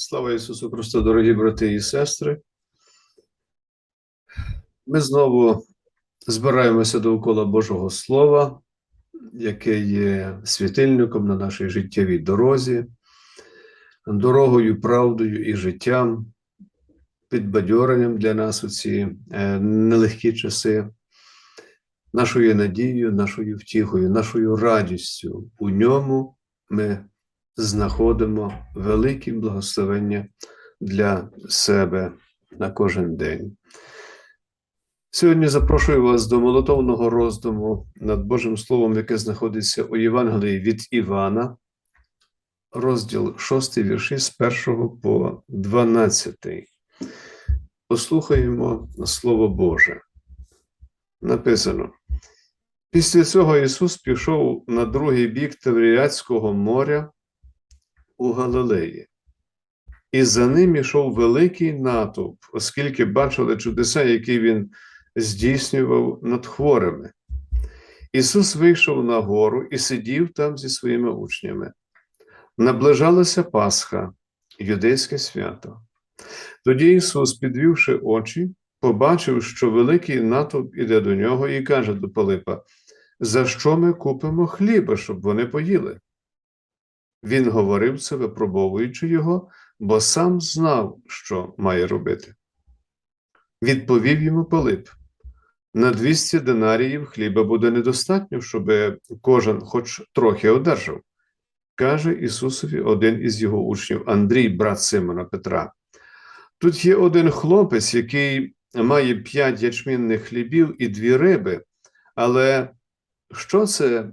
Слава Ісусу Христу, дорогі брати і сестри. Ми знову збираємося довкола Божого Слова, яке є світильником на нашій життєвій дорозі, дорогою, правдою і життям, підбадьоренням для нас у ці е, нелегкі часи, нашою надією, нашою втіхою, нашою радістю. У ньому ми знаходимо великі благословення для себе на кожен день. Сьогодні запрошую вас до молотовного роздуму над Божим Словом, яке знаходиться у Євангелії від Івана, розділ 6, вірші з 1 по 12. Послухаємо Слово Боже. Написано. Після цього Ісус пішов на другий бік Тавріатського моря у Галилеї. І за ним ішов великий натовп, оскільки бачили чудеса, які він здійснював над хворими. Ісус вийшов на гору і сидів там зі своїми учнями. Наближалася Пасха, юдейське свято. Тоді Ісус, підвівши очі, побачив, що великий натовп іде до нього і каже до Пилипа: За що ми купимо хліба, щоб вони поїли? Він говорив це, випробовуючи його, бо сам знав, що має робити. Відповів йому Пилип: на 200 динаріїв хліба буде недостатньо, щоб кожен хоч трохи одержав. Каже Ісусові один із його учнів, Андрій, брат Симона Петра. Тут є один хлопець, який має п'ять ячмінних хлібів і дві риби, але що це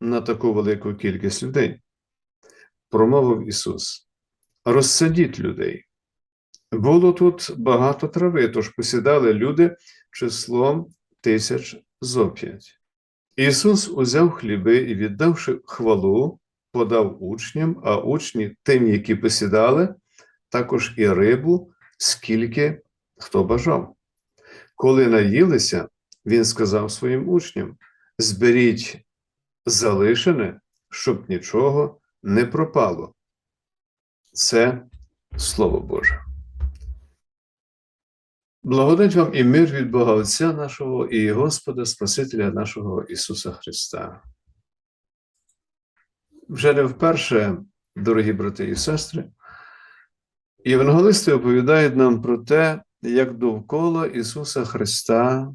на таку велику кількість людей? Промовив Ісус. Розсадіть людей. Було тут багато трави, тож посідали люди числом тисяч зо п'ять. Ісус узяв хліби і, віддавши хвалу, подав учням, а учні тим, які посідали, також і рибу, скільки хто бажав. Коли наїлися, він сказав своїм учням: зберіть залишене, щоб нічого не пропало. Це Слово Боже. Благодать вам і мир від Бога Отця нашого і Господа Спасителя нашого Ісуса Христа. Вже не вперше, дорогі брати і сестри, євангелисти оповідають нам про те, як довкола Ісуса Христа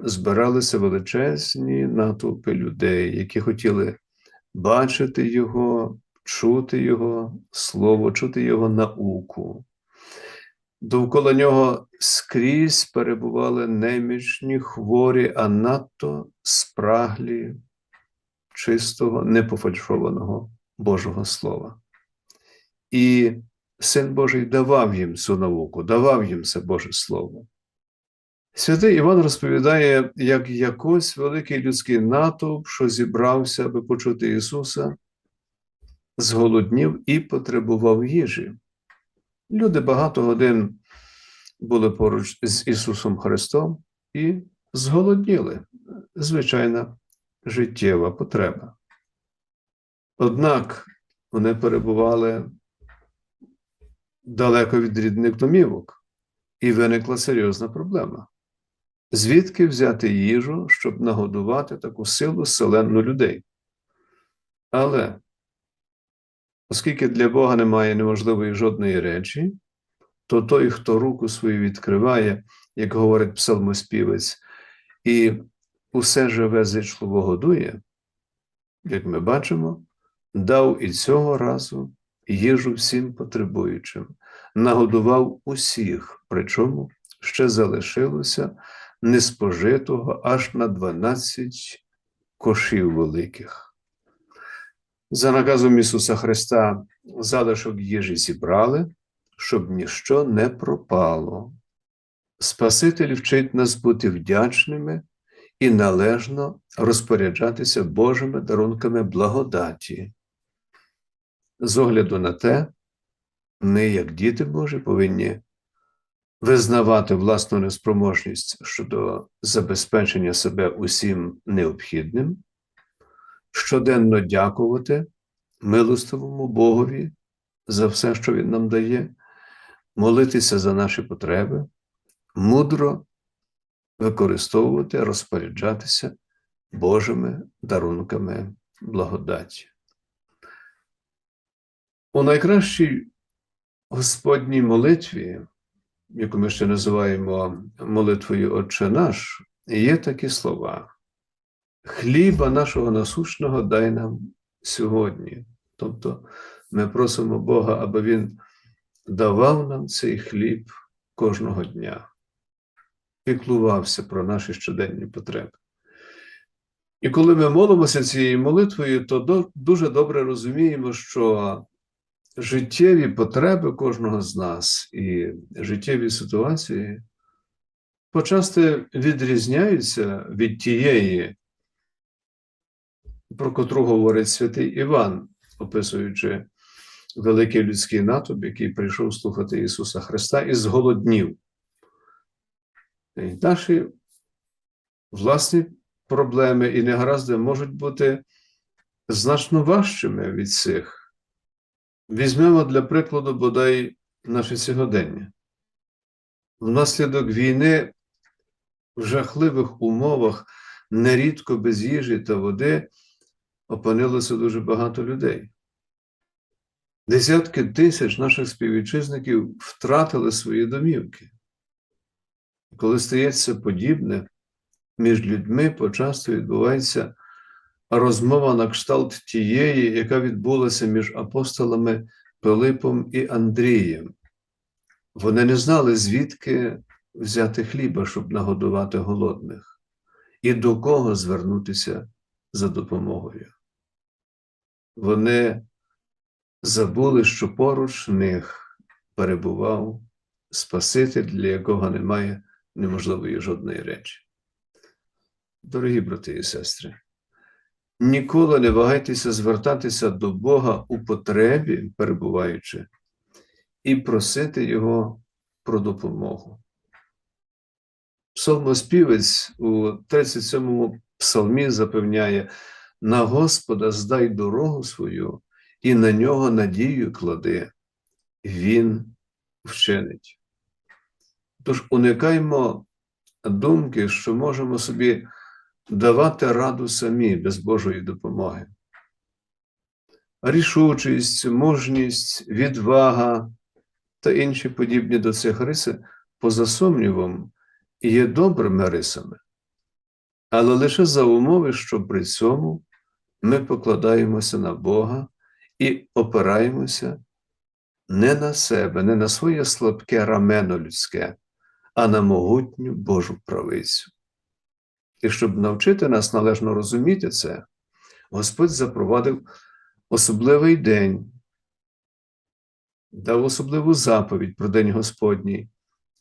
збиралися величезні натовпи людей, які хотіли бачити Його, чути Його Слово, чути Його науку. Довкола нього скрізь перебували немічні, хворі, а надто спраглі чистого, непофальшованого Божого Слова. І Син Божий давав їм цю науку, давав їм це Боже Слово. Святий Іван розповідає, як якось великий людський натовп, що зібрався, аби почути Ісуса, зголоднів і потребував їжі. Люди багато годин були поруч з Ісусом Христом і зголодніли. Звичайна життєва потреба. Однак вони перебували далеко від рідних домівок, і виникла серйозна проблема. Звідки взяти їжу, щоб нагодувати таку силу селенну людей? Але Оскільки для Бога немає неможливої жодної речі, то той, хто руку свою відкриває, як говорить псалмоспівець, і усе живе зичливо годує, як ми бачимо, дав і цього разу їжу всім потребуючим, нагодував усіх, причому ще залишилося неспожитого аж на 12 кошів великих. За наказом Ісуса Христа залишок їжі зібрали, щоб ніщо не пропало. Спаситель вчить нас бути вдячними і належно розпоряджатися Божими дарунками благодаті. З огляду на те, ми, як діти Божі, повинні визнавати власну неспроможність щодо забезпечення себе усім необхідним щоденно дякувати милостивому Богові за все, що Він нам дає, молитися за наші потреби, мудро використовувати, розпоряджатися Божими дарунками благодаті. У найкращій Господній молитві, яку ми ще називаємо молитвою Отче наш, є такі слова: Хліба нашого насущного дай нам сьогодні. Тобто ми просимо Бога, аби Він давав нам цей хліб кожного дня, піклувався про наші щоденні потреби. І коли ми молимося цією молитвою, то дуже добре розуміємо, що життєві потреби кожного з нас і життєві ситуації почасти відрізняються від тієї, про котру говорить святий Іван, описуючи великий людський натовп, який прийшов слухати Ісуса Христа і зголоднів. І наші власні проблеми і негаразди можуть бути значно важчими від цих. Візьмемо для прикладу бодай наше сьогодення. Внаслідок війни в жахливих умовах, нерідко без їжі та води, опинилося дуже багато людей. Десятки тисяч наших співвітчизників втратили свої домівки. Коли стається подібне, між людьми почасто відбувається розмова на кшталт тієї, яка відбулася між апостолами Пилипом і Андрієм. Вони не знали, звідки взяти хліба, щоб нагодувати голодних, і до кого звернутися за допомогою. Вони забули, що поруч них перебував Спаситель, для якого немає неможливої жодної речі. Дорогі брати і сестри, ніколи не вагайтеся звертатися до Бога у потребі, перебуваючи, і просити Його про допомогу. Псалмоспівець у 37-му псалмі запевняє: на Господа здай дорогу свою і на нього надію клади, Він вчинить. Тож уникаймо думки, що можемо собі давати раду самі без Божої допомоги. Рішучість, мужність, відвага та інші подібні до цих риси, поза сумнівом, є добрими рисами, але лише за умови, що при цьому ми покладаємося на Бога і опираємося не на себе, не на своє слабке рамено людське, а на могутню Божу правицю. І щоб навчити нас належно розуміти це, Господь запровадив особливий день, дав особливу заповідь про День Господній,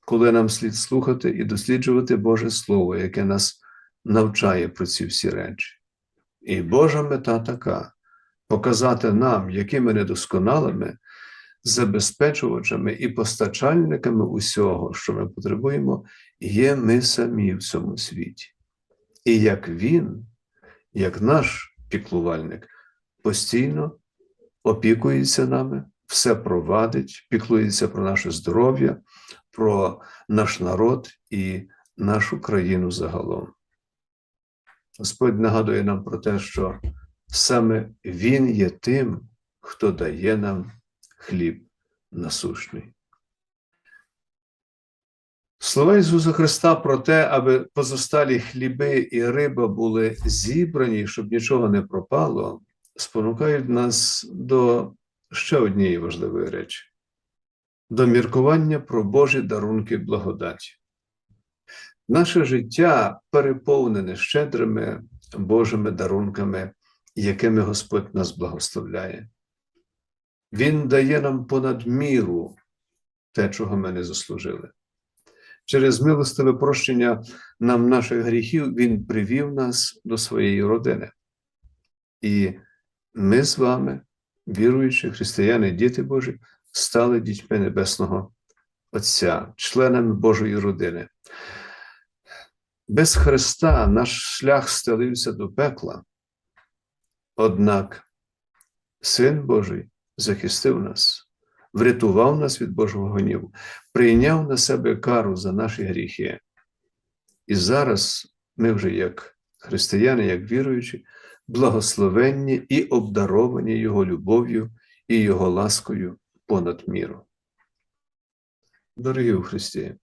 коли нам слід слухати і досліджувати Боже Слово, яке нас навчає про ці всі речі. І Божа мета така показати нам, якими недосконалими, забезпечувачами і постачальниками усього, що ми потребуємо, є ми самі в цьому світі. І як Він, як наш піклувальник, постійно опікується нами, все провадить, піклується про наше здоров'я, про наш народ і нашу країну загалом. Господь нагадує нам про те, що саме Він є тим, хто дає нам хліб насущний. Слова Ісуса Христа про те, аби позосталі хліби і риба були зібрані, щоб нічого не пропало, спонукають нас до ще однієї важливої речі до міркування про Божі дарунки благодаті. Наше життя переповнене щедрими Божими дарунками, якими Господь нас благословляє. Він дає нам понад міру те, чого ми не заслужили. Через милостиве прощення нам наших гріхів Він привів нас до своєї родини. І ми з вами, віруючі християни, діти Божі, стали дітьми Небесного Отця, членами Божої родини. Без Христа наш шлях стелився до пекла. Однак Син Божий захистив нас, врятував нас від Божого гніву, прийняв на себе кару за наші гріхи. І зараз ми вже, як християни, як віруючі, благословенні і обдаровані Його любов'ю і Його ласкою понад міру. Дорогі у Христі,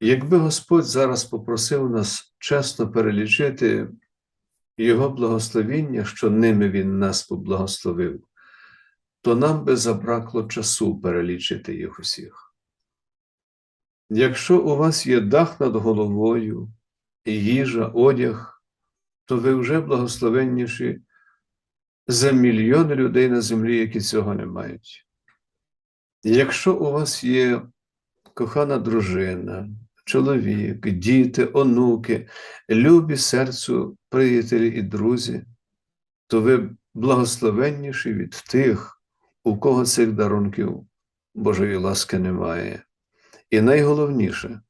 якби Господь зараз попросив нас чесно перелічити Його благословіння, що ними Він нас поблагословив, то нам би забракло часу перелічити їх усіх. Якщо у вас є дах над головою, їжа, одяг, то ви вже благословенніші за мільйони людей на землі, які цього не мають. Якщо у вас є кохана дружина, чоловік, діти, онуки, любі серцю приятелі і друзі, то ви благословенніші від тих, у кого цих дарунків Божої ласки немає. І найголовніше,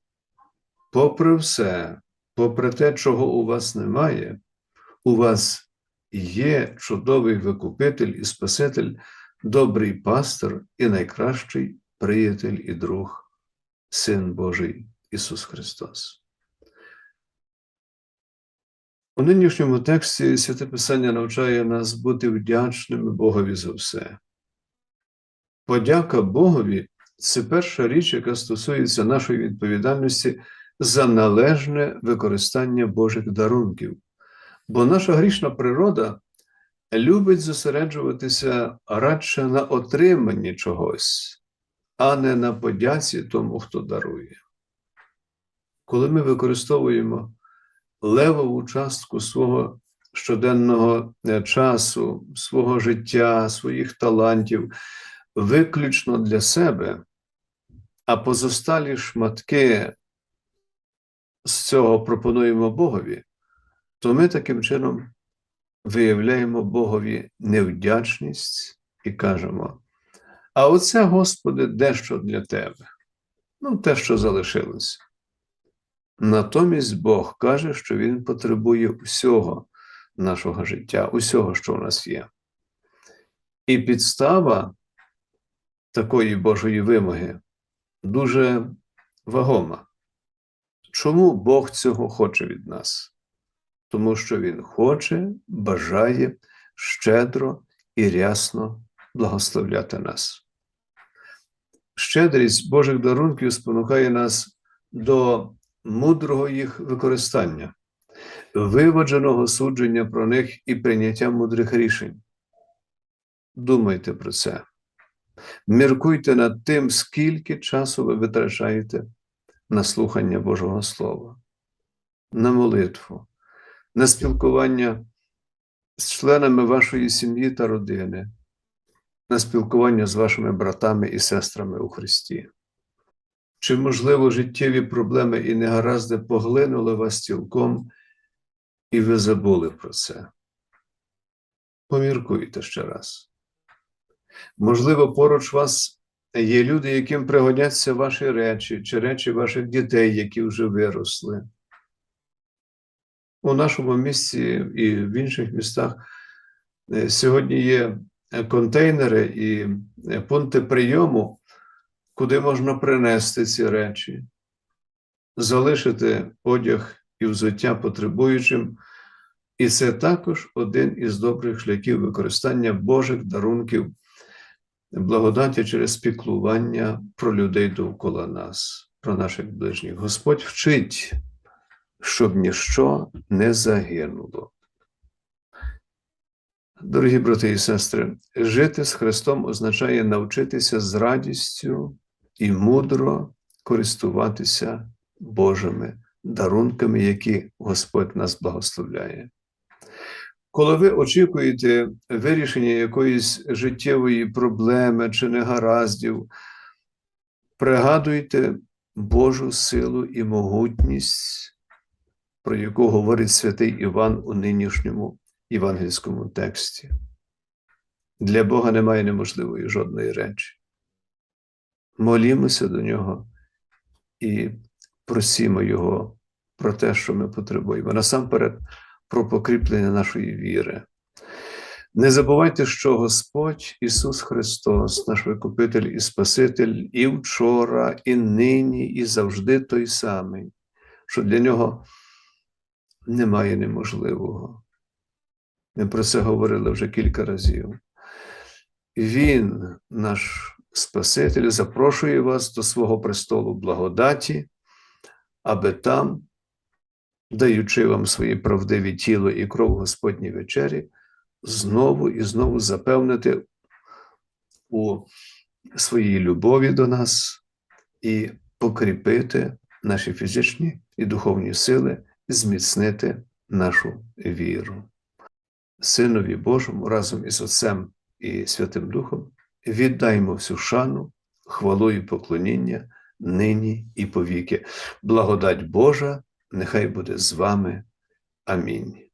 попри все, попри те, чого у вас немає, у вас є чудовий викупитель і Спаситель, добрий пастор і найкращий приятель і друг, Син Божий Ісус Христос. У нинішньому тексті Святе Писання навчає нас бути вдячними Богові за все. Подяка Богові це перша річ, яка стосується нашої відповідальності за належне використання Божих дарунків. Бо наша грішна природа любить зосереджуватися радше на отриманні чогось, а не на подяці тому, хто дарує. Коли ми використовуємо левову частку свого щоденного е, часу, свого життя, своїх талантів, виключно для себе, а позосталі шматки з цього пропонуємо Богові, то ми таким чином виявляємо Богові невдячність і кажемо: а оце, Господи, дещо для Тебе, ну, те, що залишилося. Натомість Бог каже, що Він потребує усього нашого життя, усього, що у нас є. І підстава такої Божої вимоги дуже вагома. Чому Бог цього хоче від нас? Тому що Він хоче, бажає щедро і рясно благословляти нас. Щедрість Божих дарунків спонукає нас до мудрого їх використання, виводженого судження про них і прийняття мудрих рішень. Думайте про це. Міркуйте над тим, скільки часу ви витрачаєте на слухання Божого Слова, на молитву, на спілкування з членами вашої сім'ї та родини, на спілкування з вашими братами і сестрами у Христі. Чи, можливо, життєві проблеми і негаразди поглинули вас цілком, і ви забули про це? Поміркуйте ще раз. Можливо, поруч вас є люди, яким пригодяться ваші речі, чи речі ваших дітей, які вже виросли. У нашому місті і в інших містах е, сьогодні є контейнери і е, пункти прийому, куди можна принести ці речі, залишити одяг і взуття потребуючим. І це також один із добрих шляхів використання Божих дарунків, благодаті через піклування про людей довкола нас, про наших ближніх. Господь вчить, щоб ніщо не загинуло. Дорогі брати і сестри, жити з Христом означає навчитися з радістю і мудро користуватися Божими дарунками, які Господь нас благословляє. Коли ви очікуєте вирішення якоїсь життєвої проблеми чи негараздів, пригадуйте Божу силу і могутність, про яку говорить святий Іван у нинішньому євангельському тексті. Для Бога немає неможливої жодної речі. Молімося до Нього і просімо Його про те, що ми потребуємо. Насамперед, про покріплення нашої віри. Не забувайте, що Господь Ісус Христос, наш Викупитель і Спаситель, і вчора, і нині, і завжди той самий, що для нього немає неможливого. Ми про це говорили вже кілька разів. Він, наш Спаситель, запрошує вас до свого престолу благодаті, аби там, даючи вам свої правдиві тіло і кров Господній вечері, знову і знову запевнити у своїй любові до нас і покріпити наші фізичні і духовні сили, зміцнити нашу віру. Синові Божому разом із Отцем і Святим Духом віддаймо всю шану, хвалу і поклоніння нині і повіки. Благодать Божа нехай буде з вами. Амінь.